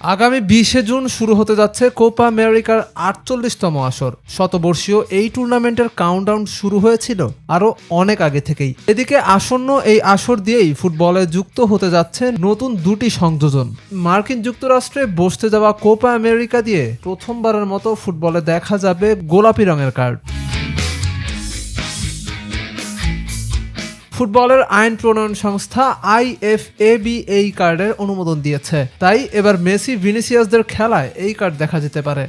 আগামী বিশে জুন শুরু হতে যাচ্ছে কোপা আমেরিকার আটচল্লিশতম আসর। শতবর্ষীয় এই টুর্নামেন্টের কাউন্টডাউন শুরু হয়েছিল আরও অনেক আগে থেকেই। এদিকে আসন্ন এই আসর দিয়েই ফুটবলে যুক্ত হতে যাচ্ছে নতুন দুটি সংযোজন। মার্কিন যুক্তরাষ্ট্রে বসতে যাওয়া কোপা আমেরিকা দিয়ে প্রথমবারের মতো ফুটবলে দেখা যাবে গোলাপি রঙের কার্ড। ফুটবলের আইন প্রণয়ন সংস্থা আইএফএবি এই কার্ডের অনুমোদন দিয়েছে। তাই এবার মেসি ভিনিসিয়াসদের খেলায় এই কার্ড দেখা যেতে পারে।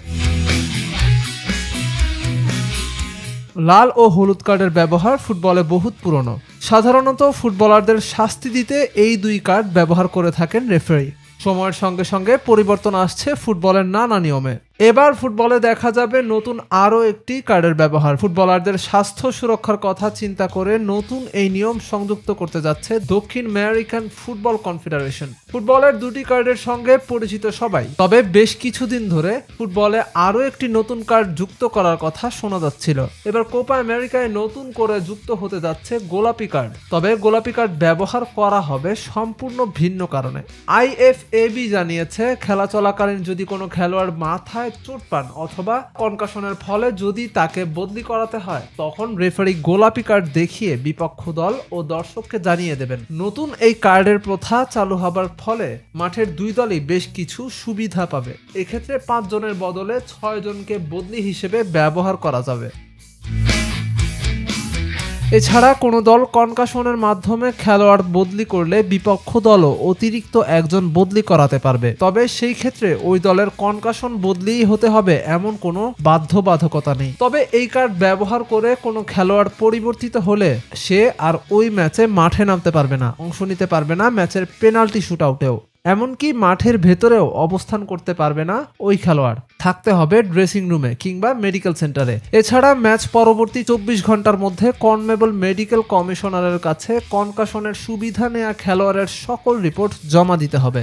লাল ও হলুদ কার্ডের ব্যবহার ফুটবলে বহুত পুরনো। সাধারণত ফুটবলারদের শাস্তি দিতে এই দুই কার্ড ব্যবহার করে থাকেন রেফারি। সময়ের সঙ্গে সঙ্গে পরিবর্তন আসছে ফুটবলের নানা নিয়মে। এবার ফুটবলে দেখা যাবে নতুন আরও একটি কার্ডের ব্যবহার। ফুটবলারদের স্বাস্থ্য সুরক্ষার কথা চিন্তা করে নতুন এই নিয়ম সংযুক্ত করতে যাচ্ছে দক্ষিণ আমেরিকান ফুটবল কনফেডারেশন। ফুটবলের দুটি কার্ডের সঙ্গে পরিচিত সবাই। তবে বেশ কিছুদিন ধরে ফুটবলে আরও একটি নতুন কার্ড যুক্ত করার কথা শোনা যাচ্ছিল। এবার কোপা আমেরিকায় নতুন করে যুক্ত হতে যাচ্ছে গোলাপি কার্ড। তবে গোলাপি কার্ড ব্যবহার করা হবে সম্পূর্ণ ভিন্ন কারণে। আইএফএবি জানিয়েছে, খেলা চলাকালীন যদি কোনো খেলোয়াড় মাথায় চোট পান অথবা কনকাশনের ফলে যদি তাকে বদলি করাতে হয়, তখন রেফারি গোলাপি কার্ড দেখিয়ে বিপক্ষ দল ও দর্শককে জানিয়ে দেবেন। নতুন এই কার্ডের প্রথা চালু হবার ফলে মাঠের দুই দলই বেশ কিছু সুবিধা পাবে। এক্ষেত্রে পাঁচজনের বদলে ছয় জনকে বদলি হিসেবে ব্যবহার করা যাবে। এছাড়া কোনো দল কনকাশনের মাধ্যমে খেলোয়াড় বদলি করলে বিপক্ষ দলও অতিরিক্ত একজন বদলি করাতে পারবে। তবে সেই ক্ষেত্রে ওই দলের কনকাশন বদলিই হতে হবে এমন কোনো বাধ্যবাধকতা নেই। তবে এই কার্ড ব্যবহার করে কোনো খেলোয়াড় পরিবর্তিত হলে সে আর ওই ম্যাচে মাঠে নামতে পারবে না, অংশ নিতে পারবে না ম্যাচের পেনাল্টি শুট আউটেও এমনকি মাঠের ভেতরেও অবস্থান করতে পারবে না ওই খেলোয়াড়। থাকতে হবে ড্রেসিং রুমে কিংবা মেডিকেল সেন্টারে এছাড়া ম্যাচ পরবর্তী চব্বিশ ঘণ্টার মধ্যে কনমেবল মেডিকেল কমিশনারের কাছে কনকাশনের সুবিধা নেয়া খেলোয়াড়ের সকল রিপোর্ট জমা দিতে হবে।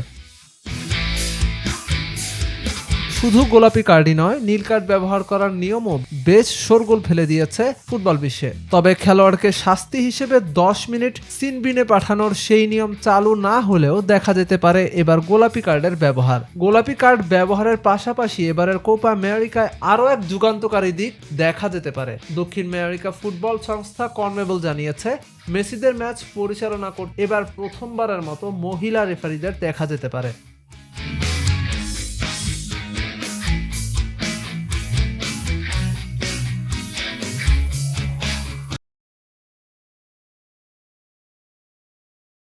শুধু গোলাপি কার্ডই নয়, নীল কার্ড ব্যবহার করার নিয়মও বেশ শোরগোল ফেলে দিয়েছে ফুটবল বিশ্বে। তবে খেলোয়াড়কে শাস্তি হিসেবে দশ মিনিট সিনবিনে পাঠানোর সেই নিয়ম চালু না হলেও দেখা যেতে পারে এবার গোলাপি কার্ডের ব্যবহার। গোলাপি কার্ড ব্যবহারের পাশাপাশি এবারের কোপা আমেরিকায় আরও এক যুগান্তকারী দিক দেখা যেতে পারে। দক্ষিণ আমেরিকা ফুটবল সংস্থা কনমেবল জানিয়েছে, মেসিদের ম্যাচ পরিচালনা করতে এবার প্রথমবারের মতো মহিলা রেফারিদের দেখা যেতে পারে।